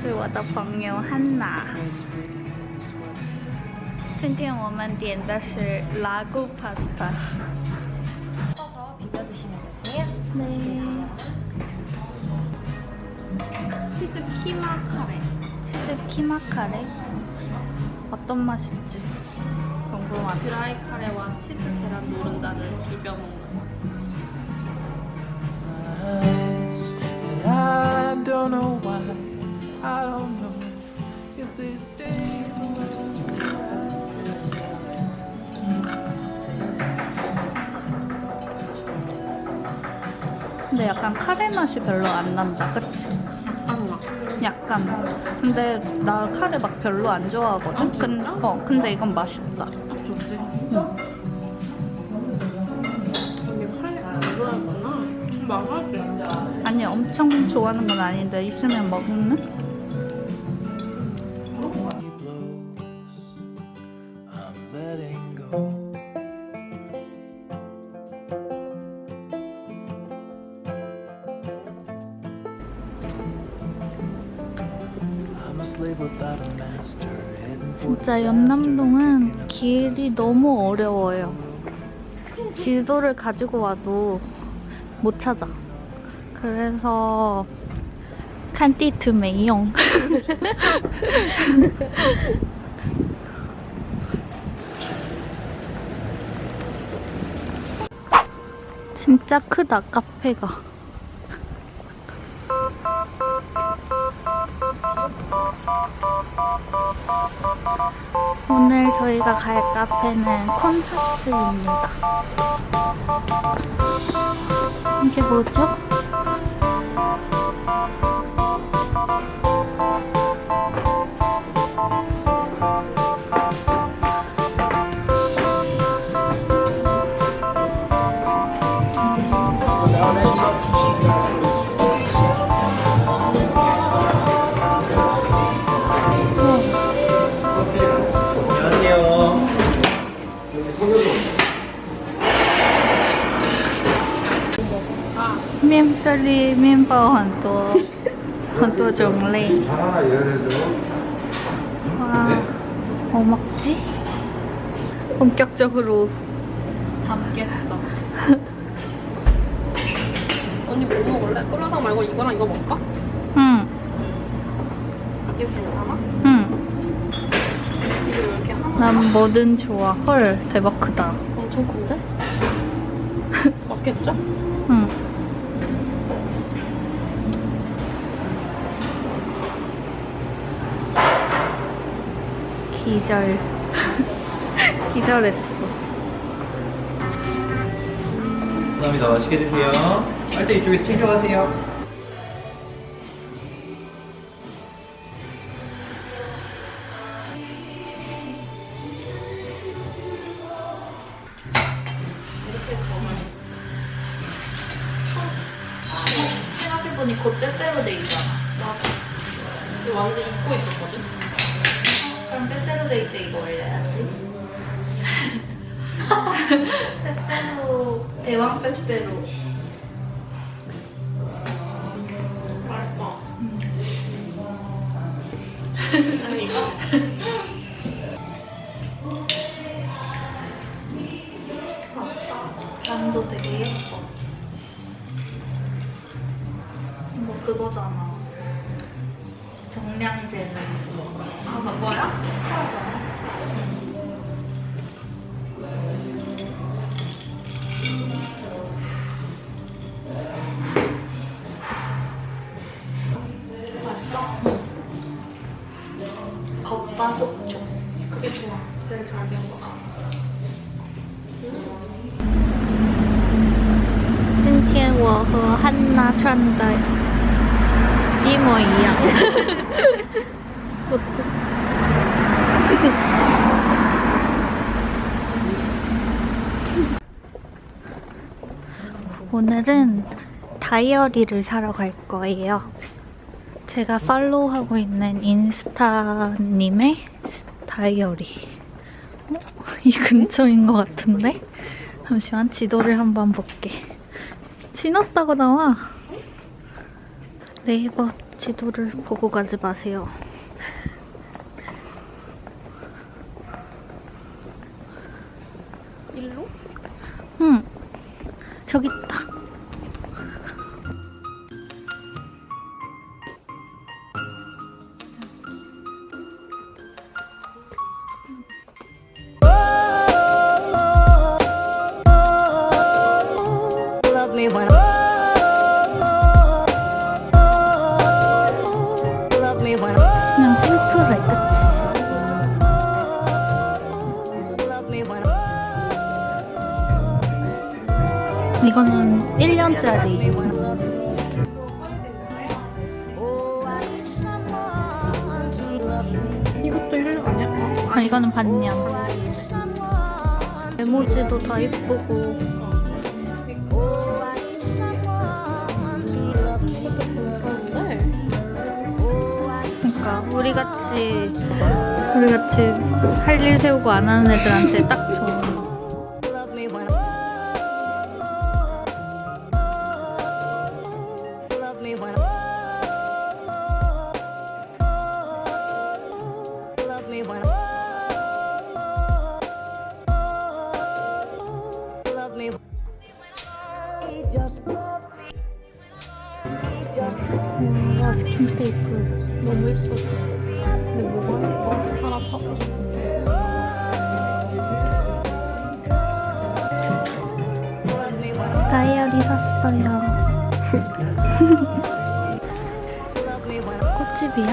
这是我的朋友汉娜。今天我们点的是拉古 pasta。 섞어서 비벼 드시면 되세요. 네. 치즈 키마 카레. 치즈 키마 카레. 어떤 맛일지 궁금하다. 드라이 카레와 치즈 계란 노른자를 비벼 먹는. eyes, 근데 약간 카레 맛이 별로 안 난다, 그치? 약간. 근데 나 카레 막 별로 안 좋아하거든. 아? 근, 어, 근데 이건 맛있다. 딱 좋지. 응. 언니 카레 안 좋아하구나. 맛있지. 아니 엄청 좋아하는 건 아닌데 있으면 먹는? Heading for 진짜. 연남동은 길이 너무 어려워요. 지도를 가지고 와도 못 찾아. 그래서 칸티트 메이용. 진짜 크다 카페가. 오늘 저희가 갈 카페는 콘파스입니다. 이게 뭐죠? 这里面包很多很多种类。 아, 얘네도. 와, 뭐 먹지? 본격적으로 담겠어. 언니 뭐 먹을래? 끓여상 말고 이거랑 이거 먹을까? 응, 이거 괜찮아? 응. 이거 이렇게 하나. 난 뭐든 좋아. 헐, 대박 크다. 엄청 큰데? 맞겠죠? 기절. 기절했어. 감사합니다. 맛있게 드세요. 빨대 이쪽에서 챙겨가세요. 이렇게 정말. 생각해보니 곧 빼빼로 데이잖아. 맞아. 이거 완전 입고 있었거든? 그럼 빼빼로 데이 때 이거 올려야지. 빼빼로, 대왕 빼빼로. 맛있어. 아니, 이거? 잔도 되게 예뻐. 뭐 그거잖아. 정량제는 아, 그거야? 맛있어? 겉바속촉. 그게 좋아. 제일 잘 배운 거다. 今天我和汉娜穿的一模一样。 오늘은 다이어리를 사러 갈 거예요. 제가 팔로우하고 있는 인스타님의 다이어리. 어? 이 근처인 것 같은데? 잠시만 지도를 한번 볼게. 지났다고 나와. 네이버 지도를 보고 가지 마세요. 일로? 응. 저기 이거는 1년짜리. oh I need someone to love me 이것도 일로 아니야? 아, 아, 이거는 반년. 메모지도 다 이쁘고. oh oh 그러니까 우리 같이 우리 같이 할 일 세우고 안 하는 애들한테 딱 다이어리 샀어요. 꽃집이야?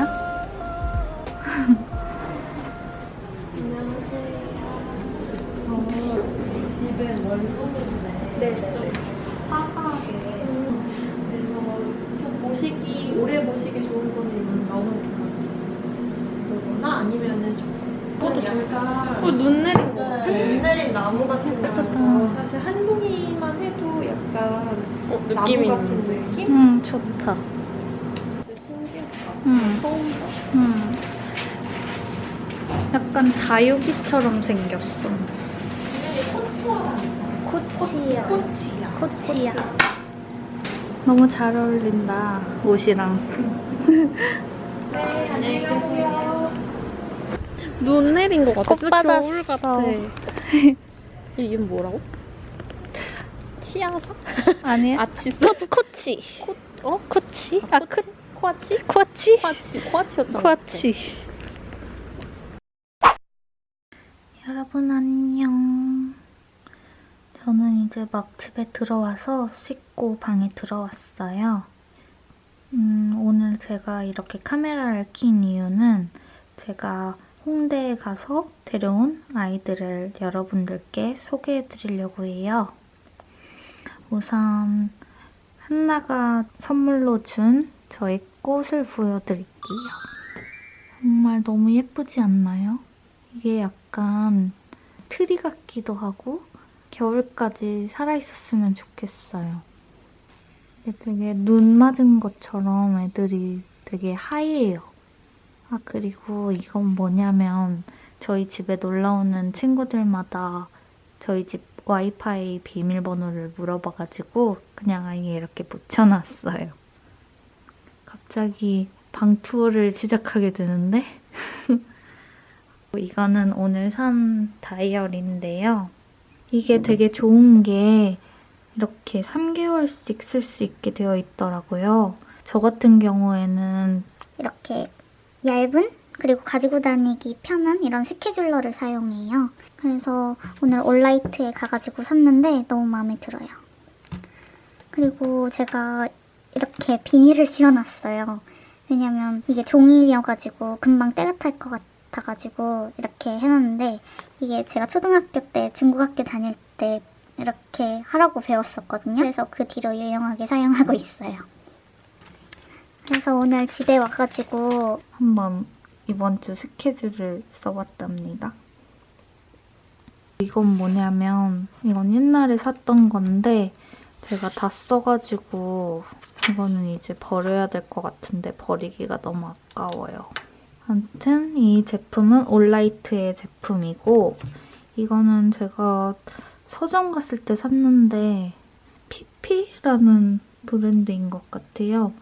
집에 멀쩡해지네. 네네네. 화사하게. 그래서 좀 보시기, 오래 보시기 좋은 거는 이건 너무 좋았어요. 거나 아니면은 좀 약간 어, 눈 내린 거 같아. 네, 눈 내린 나무 같은. 거 사실 한 송이만 해도 약간 어, 나무 느낌이 같은 있는데. 느낌? 응 좋다. 신기하다. 처음 봐. 응. 약간 다육이처럼 생겼어. 코치야. 꽃이야. 코치야. 너무 잘 어울린다 옷이랑. 네, 안녕히 가세요. 눈 내린 거 같아. 꽃 진짜 받았어. 겨울 같아. 이게 뭐라고? 치아사? 아니야? 아치스? 코, 코치. 코, 어? 코치? 아, 코, 코아치? 코치? 코아치. 코아치였던 것 같아. 코치. 여러분 안녕. 저는 이제 막 집에 들어와서 씻고 방에 들어왔어요. 음, 오늘 제가 이렇게 카메라를 킨 이유는 제가 홍대에 가서 데려온 아이들을 여러분들께 소개해 드리려고 해요. 우선 한나가 선물로 준 저의 꽃을 보여드릴게요. 정말 너무 예쁘지 않나요? 이게 약간 트리 같기도 하고 겨울까지 살아있었으면 좋겠어요. 되게 눈 맞은 것처럼 애들이 되게 하얘요. 아 그리고 이건 뭐냐면 저희 집에 놀러오는 친구들마다 저희 집 와이파이 비밀번호를 물어봐가지고 그냥 아예 이렇게 붙여놨어요. 갑자기 방 투어를 시작하게 되는데 이거는 오늘 산 다이어리인데요. 이게 되게 좋은 게 이렇게 3개월씩 쓸 수 있게 되어 있더라고요. 저 같은 경우에는 이렇게 얇은 그리고 가지고 다니기 편한 이런 스케줄러를 사용해요. 그래서 오늘 올라이트에 가가지고 샀는데 너무 마음에 들어요. 그리고 제가 이렇게 비닐을 씌워놨어요. 왜냐면 이게 종이여가지고 금방 때가 탈 것 같아가지고 이렇게 해놨는데 이게 제가 초등학교 때 중국학교 다닐 때 이렇게 하라고 배웠었거든요. 그래서 그 뒤로 유용하게 사용하고 있어요. 그래서 오늘 집에 와가지고 한번 이번 주 스케줄을 써봤답니다. 이건 뭐냐면 이건 옛날에 샀던 건데 제가 다 써가지고 이거는 이제 버려야 될 것 같은데 버리기가 너무 아까워요. 아무튼 이 제품은 올라이트의 제품이고 이거는 제가 서점 갔을 때 샀는데 피피라는 브랜드인 것 같아요.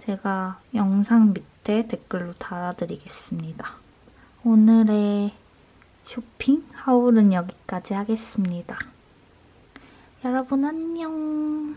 제가 영상 밑에 댓글로 달아드리겠습니다. 오늘의 쇼핑 하울은 여기까지 하겠습니다. 여러분 안녕.